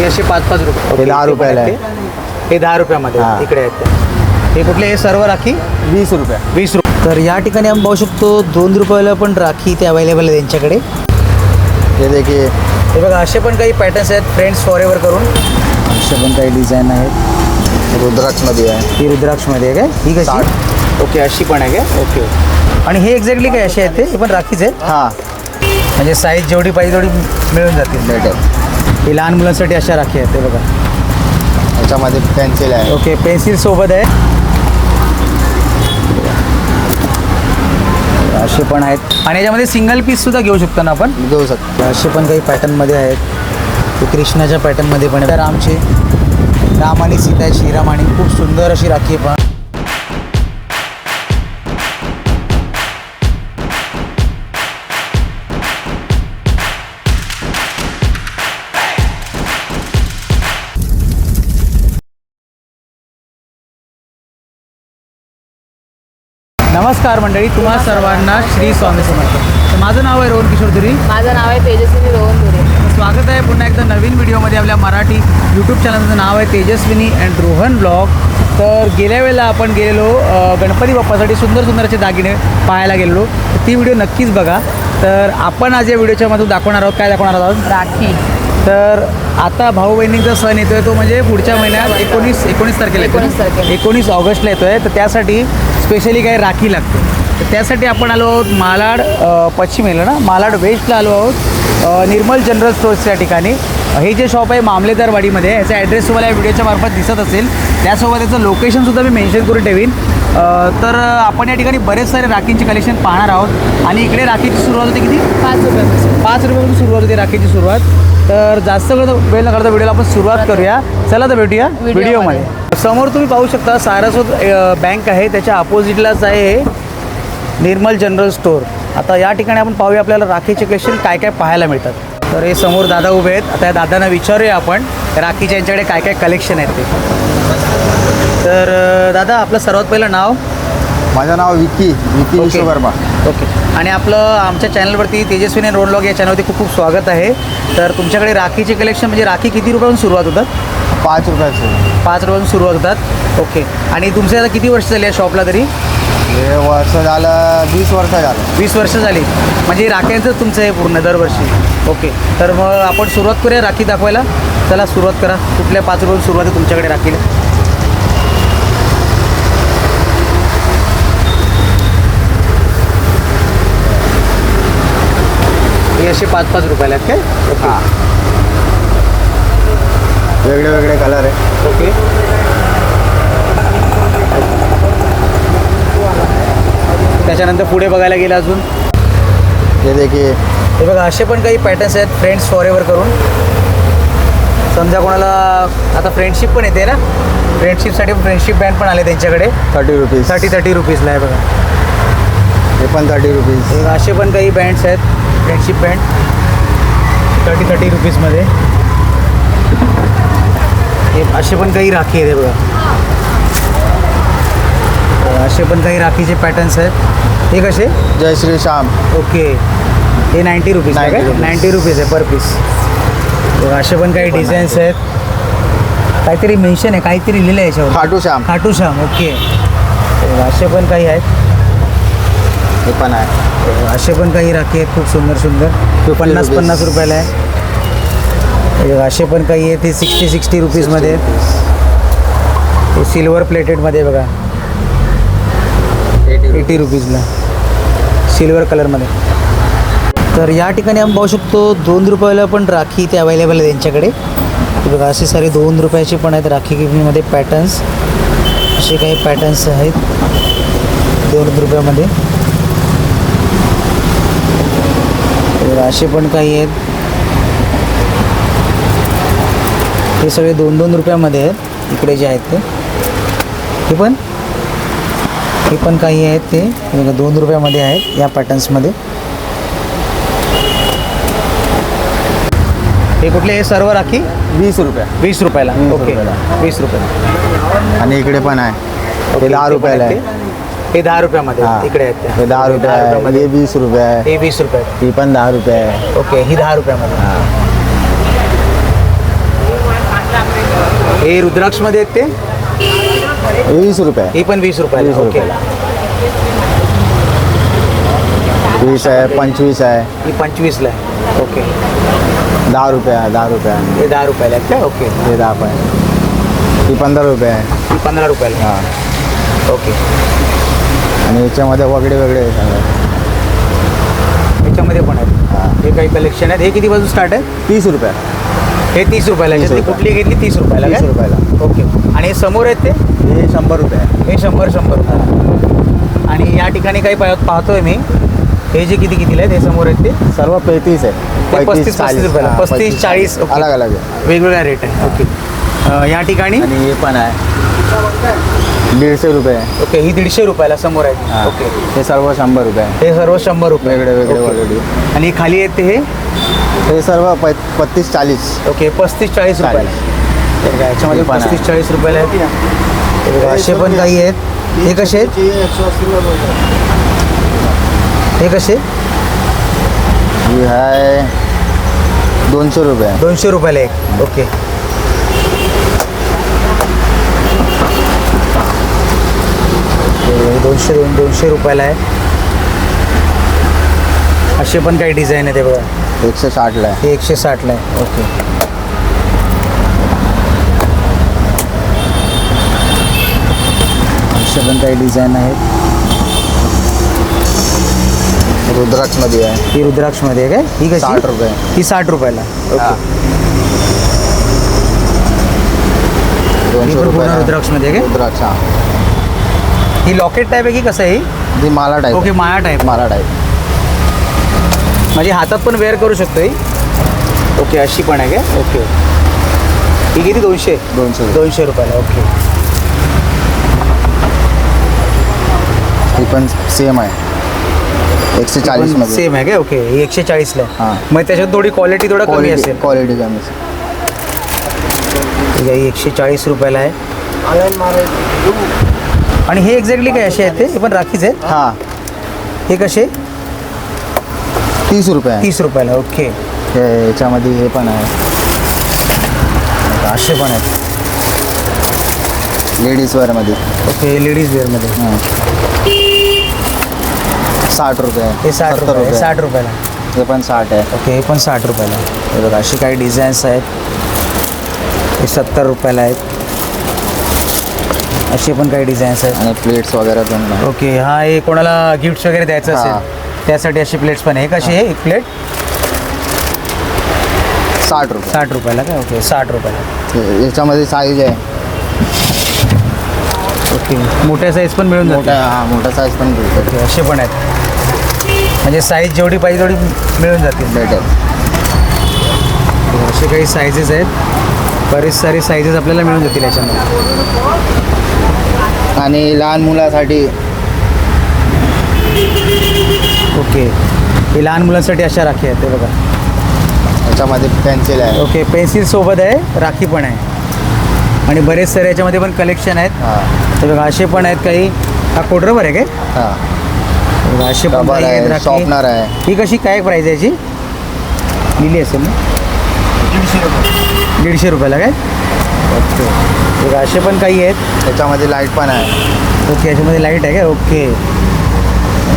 हे असे पाच पाच रुपये. हे दहा रुपयाला आहेत ते. हे दहा रुपयामध्ये हा. इकडे आहेत ते. हे कुठले? हे सर्व राखी? वीस रुपये. वीस रुपये. तर या ठिकाणी आपण पाहू शकतो दोन रुपयाला पण राखी ते अवेलेबल आहे त्यांच्याकडे. हे देखीए हे बघा असे पण काही पॅटर्न्स आहेत फ्रेंड्स फॉर एव्हर करून. असे पण काही डिझाईन आहेत. रुद्राक्षमध्ये आहे. ही रुद्राक्षमध्ये आहे काय? ही कशी? ओके अशी पण आहे काय? ओके आणि हे एक्झॅक्टली काय असे आहेत ते? हे पण राखीच आहेत? हां. म्हणजे साईज जेवढी पाहिजे तेवढी मिळून जातील. भेटेल ही लहान मुलांसाठी अशा राखी आहेत ते बघा. याच्यामध्ये पेन्सिल आहे. ओके पेन्सिल सोबत आहे. असे पण आहेत. आणि याच्यामध्ये सिंगल पीस सुद्धा घेऊ शकतो ना आपण? घेऊ शकतो. असे पण काही पॅटर्नमध्ये आहेत. ते कृष्णाच्या पॅटर्नमध्ये पण आहे. रामचे राम आणि सीता श्रीराम आणि खूप सुंदर अशी राखी आहे पण. नमस्कार मंडळी तुम्हा सर्वांना श्री स्वामी समर्थ. तर माझं नाव आहे रोहन किशोर धुरी माझं नाव आहे तेजस्विनी रोहन धुरे स्वागत आहे पुन्हा एकदा नवीन व्हिडिओमध्ये आपल्या मराठी यूट्यूब चॅनलचं नाव आहे तेजस्विनी अँड रोहन ब्लॉग तर गेल्या वेळेला आपण गेलेलो गणपती बाप्पासाठी सुंदर सुंदर असे दागिने पाहायला गेलेलो. तर ती व्हिडिओ नक्कीच बघा. तर आपण आज या व्हिडिओच्या मधून दाखवणार आहोत काय दाखवणार आहोत राखी. तर आता भाऊ बहिणींचा सण येतोय तो म्हणजे पुढच्या महिन्यात एकोणीस एकोणीस तारखेला. 19 तारखेला. एकोणीस ऑगस्टला येतोय. तर त्यासाठी स्पेशली काही राखी लागते. तर त्यासाठी आपण आलो आहोत मालाड अ, पश्चिमेला ना? मालाड वेस्टला आलो आहोत. निर्मल जनरल स्टोर्स या ठिकाणी. हे जे शॉप आहे मामलेदारवाडीमध्ये याचा ॲड्रेस तुम्हाला या व्हिडिओच्या मार्फत दिसत असेल. त्यासोबत याचं लोकेशनसुद्धा मी मेन्शन करून ठेवीन. तर आपण या ठिकाणी बरेच सारे राखींचे कलेक्शन पाहणार आहोत. आणि इकडे राखीची सुरुवात होते किती? पाच रुपयापासून. पाच रुपयापासून सुरुवात होती राखीची सुरुवात. तर जास्त वेळ वेळ न करता व्हिडिओला आपण सुरुवात करूया. चला तर भेटूया व्हिडिओमध्ये. समोर तुम्ही पाहू शकता सारस्वत बँक आहे. त्याच्या अपोजिटलाच आहे हे निर्मल जनरल स्टोअर आता या ठिकाणी आपण पाहूया आपल्याला राखीचे कलेक्शन काय काय पाहायला मिळतात. तर हे समोर दादा उभे आहेत. आता या दादांना विचारूया आपण राखीच्या यांच्याकडे काय काय कलेक्शन आहेत ते. तर दादा आपलं सर्वात पहिलं नाव? माझं नाव विकी विकी ओके. विश्वकर्मा. ओके आणि आपलं आमच्या चॅनलवरती तेजस्विनी रोड लॉग या चॅनलवरती खूप खूप स्वागत आहे. तर तुमच्याकडे राखीचे कलेक्शन म्हणजे राखी किती रुपयापासून सुरुवात होतात? पाच रुपयाचे पाच रुपयापासून सुरुवात होतात. ओके. आणि तुमचे आता किती वर्ष झाली या शॉपला तरी? हे वर्ष झालं वीस वर्ष झालं. वीस वर्ष झाली. म्हणजे राख्यांचं तुमचं हे पूर्ण दरवर्षी. ओके. तर मग आपण सुरुवात करूया राखी दाखवायला. चला सुरुवात करा. कुठल्या पाच रुपयापासून सुरुवात आहे तुमच्याकडे राखीला? हे असे पाच पाच रुपयाला आहेत काय? ओके. हां. वेगळे वेगळे कलर आहे. ओके. त्याच्यानंतर पुढे बघायला गेलं अजून? हे देखीए हे बघा असे पण काही पॅटर्न्स आहेत फ्रेंड्स फॉर एव्हर करून. समजा कोणाला आता फ्रेंडशिप पण येते ना? फ्रेंडशिपसाठी फ्रेंडशिप बँड पण आले त्यांच्याकडे. थर्टी रुपीज थर्टी थर्टी रुपीजला आहे बघा. हे पण थर्टी रुपीज हे असे पण काही बँड्स आहेत फ्रेंडशिप बँड थर्टी थर्टी रुपीजमध्ये हे असे पण काही राखी आहेत बघा. असे पण काही राखीचे पॅटर्न्स आहेत. हे कसे? जय श्री श्याम. ओके. हे नाईंटी रुपीज आहे 90 काय रुपीज. आहे पर पीस असे पण काही डिझाईन्स आहेत. काहीतरी मेन्शन आहे काहीतरी लिहिलं आहे याच्यावर खाटू श्याम. खाटू श्याम ओके. असे पण काही आहेत. हे पण आहे. असे पण काही राखी आहेत खूप सुंदर सुंदर. 50 पन्नास. पन्नास रुपयाला आहे. असे पण काही आहेत ते सिक्स्टी सिक्स्टी रुपीजमध्ये आहेत हे सिल्वर प्लेटेडमध्ये बघा. एटी रुपीजला सिल्वर कलरमध्ये तर या ठिकाणी आपण पाहू शकतो दोन रुपयाला पण राखी ते अवेलेबल आहे त्यांच्याकडे. बघा असे सारे दोन रुपयाचे पण आहेत राखी किमतीमध्ये पॅटर्न्स असे काही पॅटर्न्स आहेत. दोन रुपयामध्ये. असे पण काही आहेत. हे सगळे दोन दोन रुपयामध्ये आहेत. इकडे जे आहेत ते. हे पण? हे पण काही आहेत ते. दोन रुपयामध्ये आहेत या पॅटर्न्समध्ये हे कुठले? हे सर्व राखी? वीस रुपये. वीस रुपयाला. ओके. वीस रुपयाला. आणि इकडे पण आहे. हे दहा रुपयाला आहे. हे दहा रुपयामध्ये. इकडे आहेत. हे दहा रुपयामध्ये. हे वीस रुपये आहे. हे वीस रुपये. ही पण दहा रुपये आहे. ओके ही दहा रुपयामध्ये. हे रुद्राक्षमध्ये आहेत ते? हे वीस रुपये. हे पण वीस रुपयाला वीस ओके. रुपयाला. वीस आहे पंचवीस आहे. ही पंचवीसला आहे. ओके. दहा रुपये आहे दहा रुपये आहे. हे दहा रुपयाला आहेत का? ओके. हे दहा रुपये ही पंधरा रुपये आहे. ही पंधरा रुपयाला हां. आहे. ओके. आणि याच्यामध्ये वगळे वेगळे आहे सगळे. याच्यामध्ये पण आहेत. हां. हे काही कलेक्शन आहेत. हे किती पासून स्टार्ट आहे? तीस रुपये. हे तीस रुपयाला तीस याच्यातली. कुठली घेतली तीस रुपयाला तीस काय? रुपयाला. ओके. आणि हे समोर आहेत ते? हे शंभर रुपये आहे. हे शंभर शंभर. रुपये आणि या ठिकाणी काही पाह पाहतोय मी. हे जे किती कितीला आहेत? हे समोर आहेत ते? सर्व पैतीस आहे. पस्तीस- चाळीस. पस्तीस रुपयाला. हां, पस्तीस, चाळीस, ओके. अलग अलग आहे. वेगवेगळ्या रेट आहे. ओके. अं, या ठिकाणी? आणि हे पण आहे. दीडशे रुपये आहे. ओके ही दीडशे रुपयाला समोर आहे. ओके. हे सर्व शंभर रुपये आहे. हे सर्व शंभर रुपये. वेगळे वेगळे ओके. आणि खाली आहेत ते हे? हे सर्व पै पत्तीस चाळीस. ओके पस्तीस चाळीस रुपयाला. तर काय, याच्यामध्ये पण आहे. पस्तीस चाळीस रुपयाला आहेत. हे बघा, असे पण काही आहेत. हे कसे आहेत? हे कसे? ही आहे दोनशे रुपये. दोनशे रुपयाला एक. ओके. दोनशे दोन दोनशे रुपयाला आहे. असे पण काही डिझाईन आहे ते बघा. एकशे साठला आहे. हे एकशे साठला आहे. ओके. असे पण काही डिझाईन आहेत. रुद्राक्षमध्ये आहे. ही रुद्राक्षमध्ये आहे काय? ही कशी? साठ रुपये. ही साठ रुपयाला. हां. ही दोनशे पण रुपये पूर्ण रुद्राक्षमध्ये आहे काय? रुद्राक्ष हां. ही लॉकेट टाईप आहे की कसं आहे ही? ती माला टाईप ओके माया टाईप माला टाईप म्हणजे हातात पण वेअर करू शकतो ही ओके अशी पण आहे काय? ओके. ही किती? दोनशे? दोनशे. दोनशे रुपयाला ओके. ही पण सेम आहे. एकशे चाळीसमध्ये सेम आहे काय? ओके ही एकशे चाळीसला. आहे हां. मग त्याच्यात थोडी क्वालिटी थोडा कमी असेल. क्वालिटी कमी. असेल. आहे ही एकशे चाळीस रुपयाला आहे. आणि हे एक्झॅक्टली काय असे आहेत ते? पण राखीच आहेत? हां. हे कसे? तीस रुपये तीस रुपयाला ओके. हे याच्यामध्ये हे पण आहे. असे पण आहेत. लेडीज वेअरमध्ये ओके लेडीज वेअरमध्ये हां. साठ रुपये हे साठ रुपये साठ रुपयाला. हे पण साठ आहे. ओके हे पण साठ रुपयाला. हे बघा अशी काही डिझाईन्स आहेत. हे सत्तर रुपयाला आहेत. असे पण काही डिझाईन्स आहेत. आणि प्लेट्स वगैरे पण. ओके हा हे कोणाला गिफ्ट्स वगैरे द्यायचं. असेल त्यासाठी अशी प्लेट्स पण आहे. कशी आहे एक प्लेट साठ रुपये. साठ रुपयाला काय? ओके साठ रुपयाला. हे- याच्यामध्ये साईज आहे. ओके. मोठ्या साईज पण मिळून मोठा जाते हा मोठा साईज पण ओके असे पण आहेत. म्हणजे साईज जेवढी पाहिजे तेवढी मिळून जातील. भेटेल असे काही साईजेस आहेत. बरेच सारे साईजेस आपल्याला मिळून जातील याच्यामध्ये. आणि लहान मुलासाठी ओके. हे लहान मुलांसाठी अशा राखी आहेत ते बघा. याच्यामध्ये पेन्सिल आहे. ओके पेन्सिल सोबत आहे राखी पण आहे. आणि बरेच सारे याच्यामध्ये पण कलेक्शन आहेत. हां. ते बघा असे पण आहेत काही. हा कोडरवर आहे काय? हां. असे पण आहेत आहे ही कशी काय प्राईज आहे याची? लिहिली असेल ना? दीडशे रुपयाला काय? ओके. बघा, असे पण काही आहेत. त्याच्यामध्ये लाइट पण आहे. ओके याच्यामध्ये लाइट आहे काय? ओके.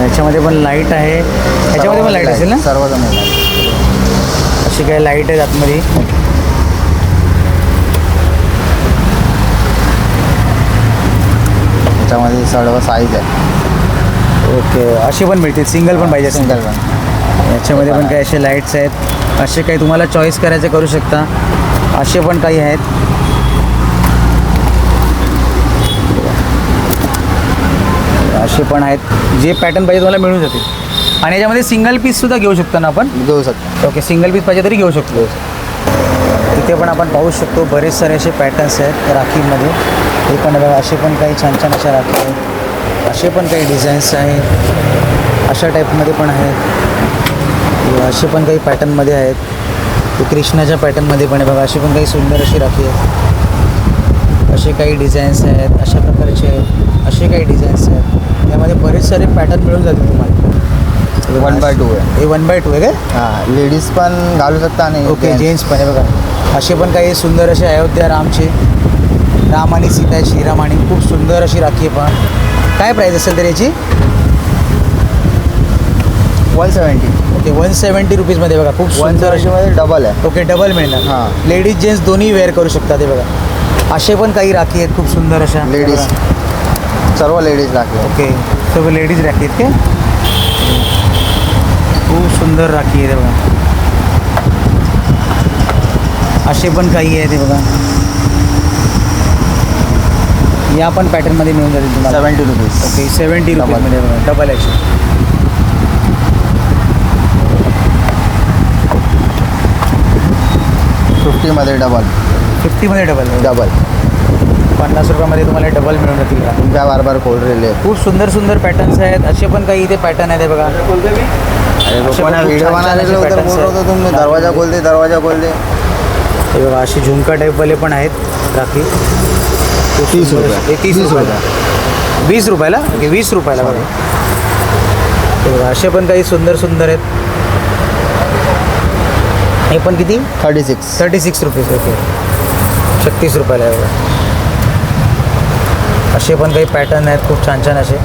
याच्यामध्ये पण लाइट आहे. याच्यामध्ये पण लाइट असेल ना? सर्व जमेल अशी काही लाइट आहेत आतमध्ये. त्याच्यामध्ये सर्व साईज आहे. ओके असे पण मिळतील. सिंगल पण पाहिजे सिंगल पण. याच्यामध्ये पण काही असे लाईट्स आहेत. असे काही तुम्हाला चॉईस करायचे करू शकता. असे पण काही आहेत. असे पण आहेत जे पॅटर्न पाहिजे तुम्हाला मिळून जातील. आणि याच्यामध्ये सिंगल पीससुद्धा घेऊ शकतो ना आपण? घेऊ शकतो. ओके सिंगल पीस पाहिजे तरी घेऊ शकतो. इथे पण आपण पाहू शकतो बरेच सारे असे पॅटर्न्स आहेत राखीमध्ये. हे पण बघा असे पण काही छान छान अशा राखी आहेत. असे पण काही डिझाईन्स आहेत. अशा टाईपमध्ये पण आहेत. असे पण काही पॅटर्नमध्ये आहेत. कृष्णाच्या पॅटर्नमध्ये पण आहे बघा अशी पण काही सुंदर अशी राखी आहेत. असे काही डिझाईन्स आहेत अशा प्रकारचे आहेत. असे काही डिझाईन्स आहेत. यामध्ये बरेच सारे पॅटर्न मिळून जातील तुम्हाला. वन बाय टू आहे. हे वन बाय टू आहे काय? हां लेडीज पण घालू शकता आणि ओके. जेंट्स पण आहे बघा. असे पण काही सुंदर असे अयोध्या रामचे राम आणि सीता श्रीराम आणि खूप सुंदर अशी राखी आहे पण. काय प्राईस असेल तर याची? One seventy okay one seventy रुपीजमध्ये बघा खूप वन सेवन्टीमध्ये डबल आहे. ओके डबल मिळणार. हां. लेडीज जेंट्स दोन्ही वेअर करू शकतात हे बघा. असे पण काही राखी आहेत खूप सुंदर अशा. लेडीज. सर्व लेडीज लागले ओके सर्व लेडीज राखी आहेत काय खूप सुंदर राखी आहे ते बघा. असे पण काही आहे ते बघा. या पण पॅटर्नमध्ये मिळून जातील तुम्हाला. Seventy rupees okay seventy. रुपीजमध्ये बघा. डबल ॲक्शन फिफ्टीमध्ये डबल फिफ्टीमध्ये डबल डबल पन्नास रुपयामध्ये तुम्हाला डबल मिळून जातील का? तुमच्या बार बार खोल रहिले खूप सुंदर सुंदर पॅटर्न्स आहेत. असे पण काही इथे पॅटर्न आहेत हे बघा. अरे असे लोकांना खूप व्हिडिओ छान छान बनायला असे तर patterns बोल आहेत. होतो तुम्ही. दरवाजा खोलते दरवाजा खोलते. हे बघा असे झुमका टाईपवाले पण आहेत. राखी. तीस रुपये. हे तीस तीस रुपयाला. वीस रुपयाला? ओके वीस रुपयाला बघा. हे बघा असे पण काही सुंदर सुंदर आहेत. हे पण किती? Thirty six. Thirty six rupees okay. छत्तीस रुपयाला आहे बघा. असे पण काही पॅटर्न आहेत खूप छान छान असे.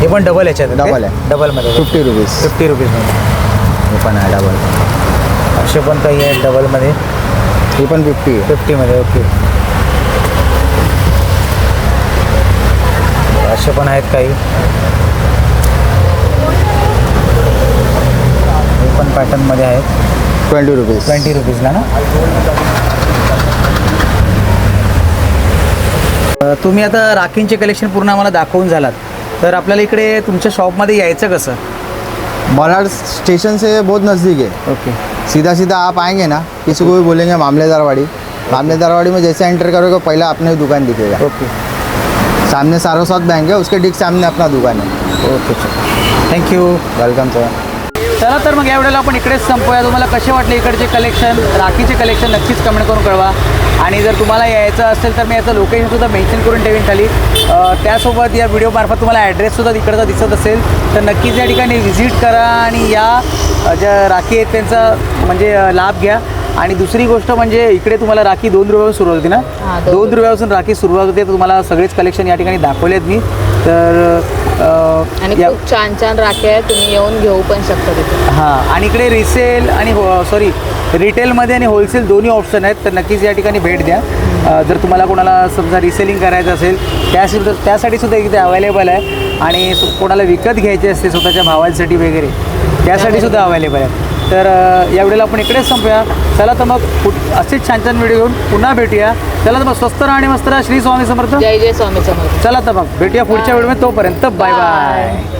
हे पण डबल याच्यात Double आहे. डबलमध्ये फिफ्टी रुपीज फिफ्टी रुपीजमध्ये हे पण आहे डबल असे पण काही आहेत डबलमध्ये ही पण फिफ्टी फिफ्टीमध्ये ओके असे पण आहेत काही. हे पण पॅटर्नमध्ये आहेत. ट्वेंटी रुपीज ट्वेंटी रुपीजला ना अ, तुम्ही आता राखींचे कलेक्शन पूर्ण आम्हाला दाखवून झालात. तर आपल्याला इकडे तुमच्या शॉपमध्ये यायचं कसं? मलाड स्टेशन से बहुत नज़दीक है ओके सीधा सीधा आप आएंगे ना किसी को भी बोलेंगे मामलेदारवाड़ी. मामलेदारवाड़ी में जैसे एंटर करोगे पहले अपने दुकान दिखेगा. ओके सामने सारोसात बैंक है उसके ठीक सामने अपना दुकान है. ओके थँक्यू वेलकम सर चला तर मग यावेळेला आपण इकडेच संपूया. तुम्हाला कसे वाटले इकडचे कलेक्शन राखीचे कलेक्शन नक्कीच कमेंट करून कळवा. आणि जर तुम्हाला यायचं असेल तर मी याचं लोकेशनसुद्धा मेन्शन करून ठेवीन खाली. त्यासोबत या व्हिडिओमार्फत तुम्हाला ॲड्रेससुद्धा तिकडचा दिसत असेल. तर नक्कीच या ठिकाणी व्हिजिट करा आणि या ज्या राखी आहेत त्यांचा म्हणजे लाभ घ्या. आणि दुसरी गोष्ट म्हणजे इकडे तुम्हाला राखी दोन रुपयापासून सुरुवात होती ना? हां, दोन रुपयापासून राखी सुरुवात होते तर तुम्हाला सगळेच कलेक्शन या ठिकाणी दाखवलेत मी. तर आणि खूप छान छान राख्या आहेत तुम्ही येऊन घेऊ पण शकता तिथे. हां आणि इकडे रिसेल आणि हो सॉरी रिटेलमध्ये आणि होलसेल दोन्ही ऑप्शन आहेत तर नक्कीच या ठिकाणी भेट द्या. जर तुम्हाला कोणाला समजा रिसेलिंग करायचं असेल त्यासाठी तर त्यासाठी सुद्धा इथे अवेलेबल आहे. आणि कोणाला विकत घ्यायचे असते स्वतःच्या भावांसाठी वगैरे त्यासाठी सुद्धा अवेलेबल आहे. तर यावेळेला आपण इकडेच संपूया. चला तर मग असेच छान छान व्हिडिओ घेऊन पुन्हा भेटूया. चला तर मग स्वस्त राहा आणि मस्त राहा. श्री स्वामी समर्थ. जय जय स्वामी समर्थ. चला तर मग भेटूया पुढच्या व्हिडिओमध्ये तोपर्यंत. Bye bye.